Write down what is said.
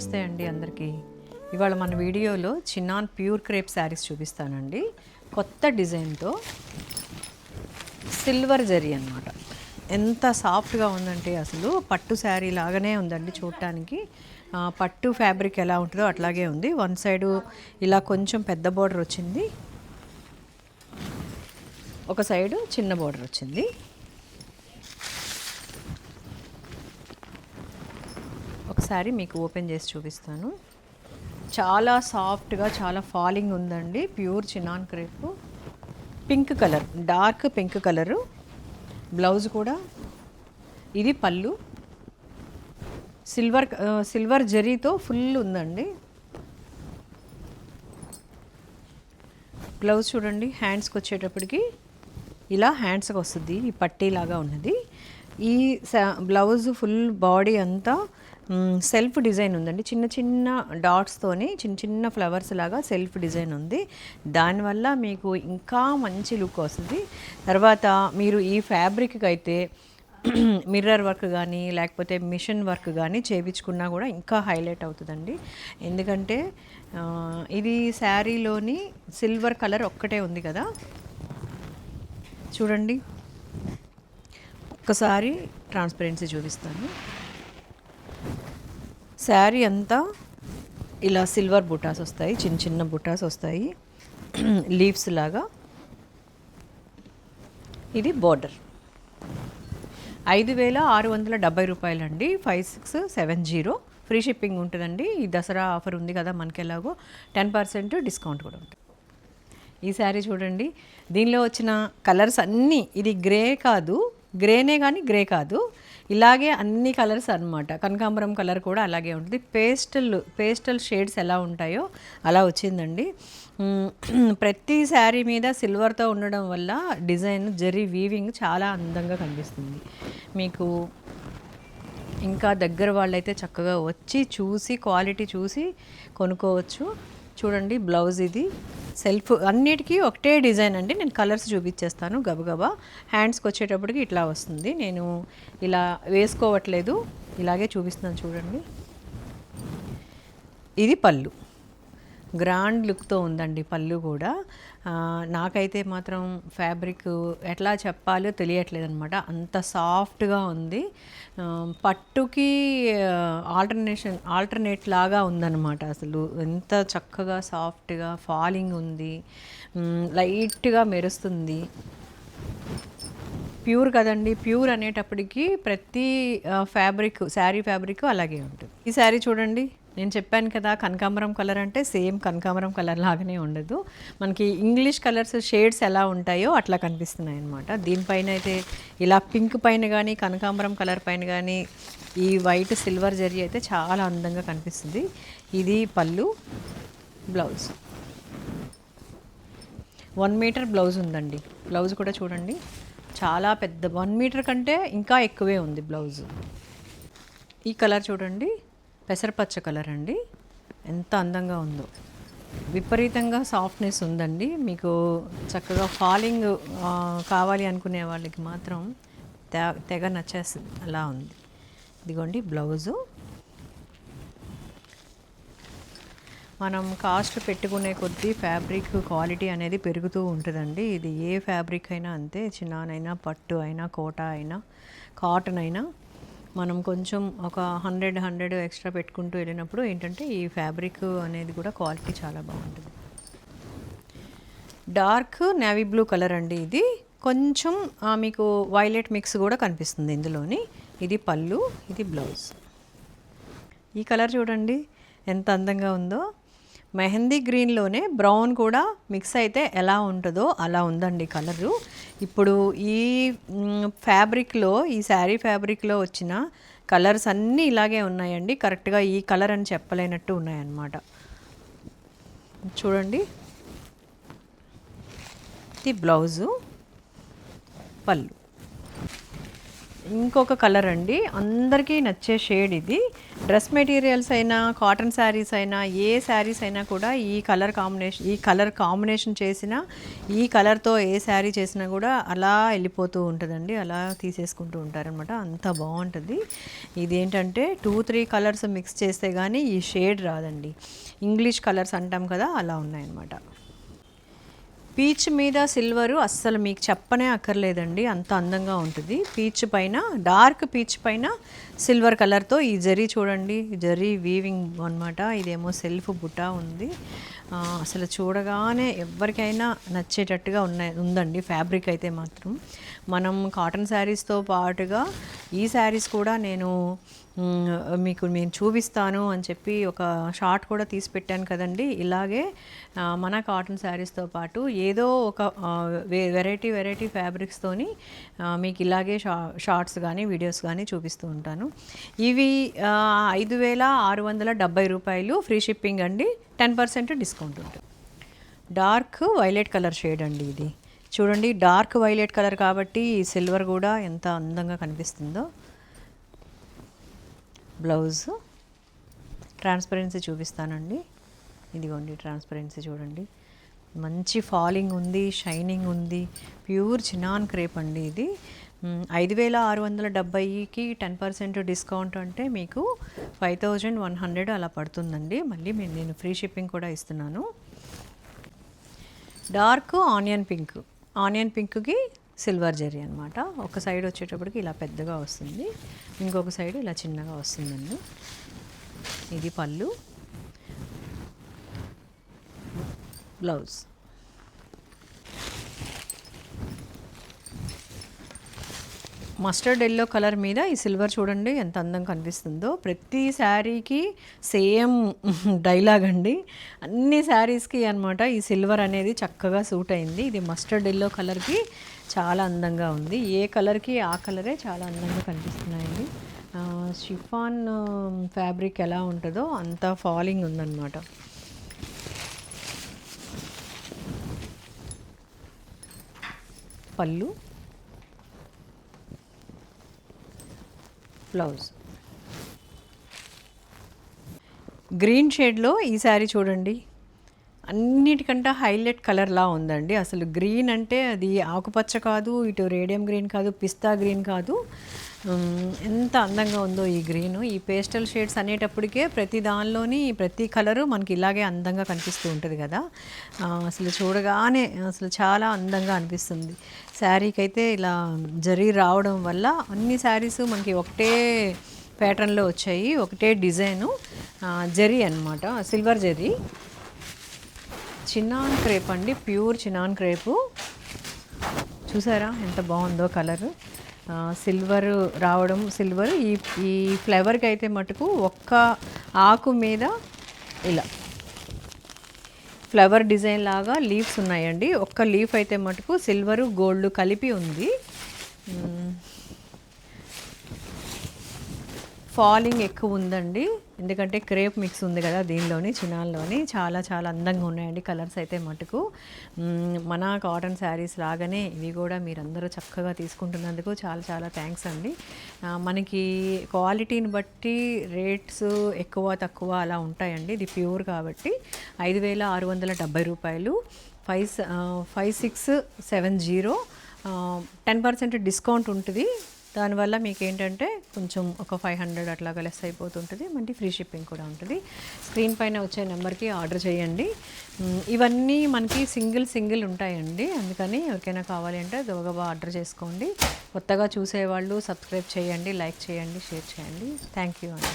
నమస్తే అండి అందరికీ. ఇవాళ మన వీడియోలో చిన్నాన్ ప్యూర్ క్రేప్ శారీస్ చూపిస్తానండి. కొత్త డిజైన్తో సిల్వర్ జరీ అన్నమాట. ఎంత సాఫ్ట్గా ఉందంటే అసలు పట్టు శారీ లాగానే ఉందండి చూడటానికి. పట్టు ఫ్యాబ్రిక్ ఎలా ఉంటుందో అట్లాగే ఉంది. వన్ సైడు ఇలా కొంచెం పెద్ద బోర్డర్ వచ్చింది. ఒక సైడు చిన్న బోర్డర్ వచ్చింది. ఒకసారి మీకు ఓపెన్ చేసి చూపిస్తాను. చాలా సాఫ్ట్గా చాలా ఫాలింగ్ ఉందండి. Pure chinon crepe. Pink colour dark pink colour. Blouse కూడా. ఇది పళ్ళు. సిల్వర్ సిల్వర్ జరీతో ఫుల్ ఉందండి. బ్లౌజ్ చూడండి హ్యాండ్స్కి వచ్చేటప్పటికి ఇలా హ్యాండ్స్కి వస్తుంది. ఈ పట్టీలాగా ఉన్నది. ఈ బ్లౌజ్ ఫుల్ బాడీ అంతా సెల్ఫ్ డిజైన్ ఉందండి. చిన్న చిన్న డాట్స్తోని చిన్న చిన్న ఫ్లవర్స్ లాగా సెల్ఫ్ డిజైన్ ఉంది. దానివల్ల మీకు ఇంకా మంచి లుక్ వస్తుంది. తర్వాత మీరు ఈ ఫ్యాబ్రిక్కి అయితే మిర్రర్ వర్క్ కానీ లేకపోతే మిషన్ వర్క్ కానీ చేయించుకున్నా కూడా ఇంకా హైలైట్ అవుతుందండి. ఎందుకంటే ఇది శారీలోని సిల్వర్ కలర్ ఒక్కటే ఉంది కదా. చూడండి. ఒక్కసారి ట్రాన్స్పరెన్సీ చూపిస్తాను. శారీ అంతా ఇలా సిల్వర్ బుటాస్ వస్తాయి చిన్న చిన్న బుటాస్ వస్తాయి. లీవ్స్ లాగా. ఇది బోర్డర్. ఐదు వేల ఆరు వందల డెబ్బై రూపాయలండి. Five six seven zero. Free shipping ఉంటుందండి. ఈ దసరా ఆఫర్ ఉంది కదా మనకి ఎలాగో టెన్ పర్సెంట్ డిస్కౌంట్ కూడా ఉంటుంది. ఈ శారీ చూడండి. దీనిలో వచ్చిన కలర్స్ అన్నీ ఇది గ్రే కాదు. గ్రేనే కానీ గ్రే కాదు. ఇలాగే అన్ని కలర్స్ అన్నమాట. కనకాంబరం కలర్ కూడా అలాగే ఉంటుంది. పేస్టల్ పేస్టల్ షేడ్స్ ఎలా ఉంటాయో అలా వచ్చిందండి. ప్రతి శారీ మీద సిల్వర్తో ఉండడం వల్ల డిజైన్ జరీ వీవింగ్ చాలా అందంగా కనిపిస్తుంది. మీకు ఇంకా దగ్గర వాళ్ళైతే చక్కగా వచ్చి చూసి క్వాలిటీ చూసి కొనుక్కోవచ్చు. చూడండి బ్లౌజ్ ఇది. సెల్ఫ్ అన్నిటికీ ఒకటే డిజైన్ అండి. నేను కలర్స్ చూపించేస్తాను గబగబా. హ్యాండ్స్కి వచ్చేటప్పటికి ఇట్లా వస్తుంది. నేను ఇలా వేసుకోవట్లేదు. ఇలాగే చూపిస్తున్నాను చూడండి. ఇది పళ్ళు. గ్రాండ్ లుక్తో ఉందండి పళ్ళు కూడా. నాకైతే మాత్రం ఫ్యాబ్రిక్ ఎట్లా చెప్పాలో తెలియట్లేదు అనమాట అంత సాఫ్ట్గా ఉంది. పట్టుకి ఆల్టర్నేషన్ ఆల్టర్నేట్ లాగా ఉందన్నమాట అసలు. ఎంత చక్కగా సాఫ్ట్గా ఫాలింగ్ ఉంది. లైట్గా మెరుస్తుంది. ప్యూర్ కదండి. ప్యూర్ అనేటప్పటికి ప్రతి ఫ్యాబ్రిక్ శారీ ఫ్యాబ్రిక్ అలాగే ఉంటుంది. ఈ శారీ చూడండి. నేను చెప్పాను కదా కనకాంబరం కలర్ అంటే సేమ్ కనకాంబరం కలర్ లాగానే ఉండదు. మనకి ఇంగ్లీష్ కలర్స్ షేడ్స్ ఎలా ఉంటాయో అట్లా కనిపిస్తున్నాయి అనమాట దీనిపైన అయితే ఇలా పింక్ పైన కానీ కనకాంబరం కలర్ పైన కానీ ఈ వైట్ సిల్వర్ జరీ అయితే చాలా అందంగా కనిపిస్తుంది. ఇది పళ్ళు బ్లౌజ్. వన్ మీటర్ బ్లౌజ్ ఉందండి. బ్లౌజ్ కూడా చూడండి. చాలా పెద్ద వన్ మీటర్ కంటే ఇంకా ఎక్కువే ఉంది బ్లౌజ్. ఈ కలర్ చూడండి. పెసరపచ్చ కలర్ అండి. ఎంత అందంగా ఉందో. విపరీతంగా సాఫ్ట్నెస్ ఉందండి. మీకు చక్కగా ఫాలింగ్ కావాలి అనుకునే వాళ్ళకి మాత్రం తెగ తెగ నచ్చేస్తుంది. అలా ఉంది. ఇదిగోండి బ్లౌజు. మనం కాస్ట్ పెట్టుకునే కొద్దీ ఫ్యాబ్రిక్ క్వాలిటీ అనేది పెరుగుతూ ఉంటుందండి. ఇది ఏ ఫ్యాబ్రిక్ అయినా అంతే చిన్నానైనా పట్టు అయినా కోట అయినా కాటన్ అయినా మనం కొంచెం ఒక హండ్రెడ్ హండ్రెడ్ ఎక్స్ట్రా పెట్టుకుంటూ వెళ్ళినప్పుడు ఏంటంటే ఈ ఫ్యాబ్రిక్ అనేది కూడా క్వాలిటీ చాలా బాగుంటుంది. డార్క్ నేవీ బ్లూ కలర్ అండి ఇది. కొంచెం ఆ, మీకు వైలెట్ మిక్స్ కూడా కనిపిస్తుంది ఇందులోని. ఇది పళ్ళు ఇది బ్లౌజ్. ఈ కలర్ చూడండి ఎంత అందంగా ఉందో. మెహందీ గ్రీన్లోనే బ్రౌన్ కూడా మిక్స్ అయితే ఎలా ఉంటుందో అలా ఉందండి కలరు. ఇప్పుడు ఈ ఫ్యాబ్రిక్లో ఈ శారీ ఫ్యాబ్రిక్లో వచ్చిన కలర్స్ అన్నీ ఇలాగే ఉన్నాయండి. కరెక్ట్గా ఈ కలర్ అని చెప్పలేనట్టు ఉన్నాయన్నమాట. చూడండి. ఇది బ్లౌజు పళ్ళు. ఇంకొక కలర్ అండి. అందరికీ నచ్చే షేడ్ ఇది. డ్రెస్ మెటీరియల్స్ అయినా కాటన్ శారీస్ అయినా ఏ శారీస్ అయినా కూడా ఈ కలర్ కాంబినేషన్ ఈ కలర్ కాంబినేషన్ చేసిన ఈ కలర్తో ఏ శారీ చేసినా కూడా అలా వెళ్ళిపోతూ ఉంటుందండి. అలా తీసేసుకుంటూ ఉంటారనమాట అంత బాగుంటుంది. ఇది ఏంటంటే టూ త్రీ కలర్స్ మిక్స్ చేస్తే కానీ ఈ షేడ్ రాదండి. ఇంగ్లీష్ కలర్స్ అంటాం కదా అలా ఉన్నాయన్నమాట. పీచ్ మీద సిల్వరు అస్సలు మీకు చెప్పనే అక్కర్లేదండి. అంత అందంగా ఉంటుంది. పీచ్ పైన డార్క్ పీచ్ పైన సిల్వర్ కలర్తో ఈ జరీ చూడండి. జరీ వీవింగ్ అనమాట ఇదేమో సెల్ఫ్ బుటా ఉంది. అసలు చూడగానే ఎవరికైనా నచ్చేటట్టుగా ఉన్నాయి ఉందండి ఫ్యాబ్రిక్ అయితే మాత్రం. మనం కాటన్ శారీస్తో పాటుగా ఈ శారీస్ కూడా నేను మీకు నేను చూపిస్తాను అని చెప్పి ఒక షార్ట్ కూడా తీసి పెట్టాను కదండి. ఇలాగే మన కాటన్ శారీస్తో పాటు ఏదో ఒక వెరైటీ వెరైటీ ఫ్యాబ్రిక్స్తోని మీకు ఇలాగే షా షార్ట్స్ కానీ వీడియోస్ కానీ చూపిస్తూ ఉంటాను. ఇవి ఐదు వేల ఆరు వందల డెబ్బై రూపాయలు ఫ్రీ షిప్పింగ్ అండి. టెన్ పర్సెంట్ డిస్కౌంట్ ఉంటుంది. డార్క్ వైలెట్ కలర్ షేడ్ అండి ఇది. చూడండి డార్క్ వైలెట్ కలర్ కాబట్టి సిల్వర్ కూడా ఎంత అందంగా కనిపిస్తుందో. బ్లౌజ్ ట్రాన్స్పరెన్సీ చూపిస్తానండి. ఇదిగోండి ట్రాన్స్పరెన్సీ చూడండి. మంచి ఫాలింగ్ ఉంది షైనింగ్ ఉంది. ప్యూర్ చినాన్ క్రేప్ అండి ఇది. ఐదు వేల ఆరు వందల డెబ్బైకి టెన్ పర్సెంట్ డిస్కౌంట్ అంటే మీకు ఫైవ్ థౌజండ్ వన్ హండ్రెడ్ అలా పడుతుందండి. మళ్ళీ మేము నేను ఫ్రీ షిప్పింగ్ కూడా ఇస్తున్నాను. Dark onion pink. ఆనియన్ పింక్కి సిల్వర్ జెరీ అనమాట ఒక సైడ్ వచ్చేటప్పటికి ఇలా పెద్దగా వస్తుంది. ఇంకొక సైడ్ ఇలా చిన్నగా వస్తుందండి. ఇది పళ్ళు. బ్లౌజ్. మస్టర్డ్ ఎల్లో కలర్ మీద ఈ సిల్వర్ చూడండి ఎంత అందంగా కనిపిస్తుందో. ప్రతి శారీకి సేమ్ డైలాగ్ అండి. అన్ని శారీస్కి అనమాట ఈ సిల్వర్ అనేది చక్కగా సూట్ అయింది. ఇది మస్టర్డ్ ఎల్లో కలర్కి చాలా అందంగా ఉంది. ఏ కలర్కి ఆ కలరే చాలా అందంగా కనిపిస్తున్నాయండి. షిఫాన్ ఫ్యాబ్రిక్ ఎలా ఉంటుందో అంత ఫాలింగ్ ఉందన్నమాట. పళ్ళు. బ్లౌజ్. గ్రీన్ షేడ్లో ఈ శారీ చూడండి. అన్నిటికంటే హైలైట్ కలర్లా ఉందండి. అసలు గ్రీన్ అంటే అది ఆకుపచ్చ కాదు ఇటు రేడియం గ్రీన్ కాదు పిస్తా గ్రీన్ కాదు. ఎంత అందంగా ఉందో ఈ గ్రీన్. ఈ పేస్టల్ షేడ్స్ అనేటప్పటికే ప్రతి దానిలోని ప్రతి కలరు మనకి ఇలాగే అందంగా కనిపిస్తూ ఉంటుంది కదా. అసలు చూడగానే అసలు చాలా అందంగా అనిపిస్తుంది. శారీకి అయితే ఇలా జరీ రావడం వల్ల అన్ని శారీస్ మనకి ఒకటే ప్యాటర్న్లో వచ్చాయి ఒకటే డిజైను. జరీ అన్నమాట సిల్వర్ జరీ. చిన్నాన్ క్రేప్ అండి ప్యూర్ చిన్నాన్ క్రేపు. చూసారా ఎంత బాగుందో కలరు. సిల్వర్ రావడం సిల్వర్ ఈ ఈ ఫ్లేవర్కి అయితే మటుకు ఒక్క ఆకు మీద ఇలా. ఫ్లవర్ డిజైన్ లాగా లీవ్స్ ఉన్నాయండి. ఒక్క లీఫ్ అయితే మటుకు సిల్వరు గోల్డ్ కలిపి ఉంది. ఫాలింగ్ ఎక్కువ ఉందండి. ఎందుకంటే క్రేప్ మిక్స్ ఉంది కదా దీనిలోని చినాల్లోని. చాలా చాలా అందంగా ఉన్నాయండి కలర్స్ అయితే మటుకు. మన కాటన్ శారీస్ లాగానే ఇవి కూడా మీరందరూ చక్కగా తీసుకుంటున్నందుకు చాలా చాలా థ్యాంక్స్ అండి. మనకి క్వాలిటీని బట్టి రేట్స్ ఎక్కువ తక్కువ అలా ఉంటాయండి. ఇది ప్యూర్ కాబట్టి ఐదు వేల ఆరు వందల డెబ్బై రూపాయలు. Five five six seven zero. Ten percent discount ఉంటుంది. దానివల్ల మీకు ఏంటంటే కొంచెం ఒక ఫైవ్ హండ్రెడ్ అట్లాగా లెస్ అయిపోతుంటుంది. మళ్ళీ ఫ్రీ షిప్పింగ్ కూడా ఉంటుంది. స్క్రీన్ పైన వచ్చే నెంబర్కి ఆర్డర్ చేయండి. ఇవన్నీ మనకి సింగిల్ సింగిల్ ఉంటాయండి. అందుకని ఎవరికైనా కావాలి అంటే గబగబా ఆర్డర్ చేసుకోండి. కొత్తగా చూసేవాళ్ళు సబ్స్క్రైబ్ చేయండి లైక్ చేయండి షేర్ చేయండి. థ్యాంక్ యూ అండి.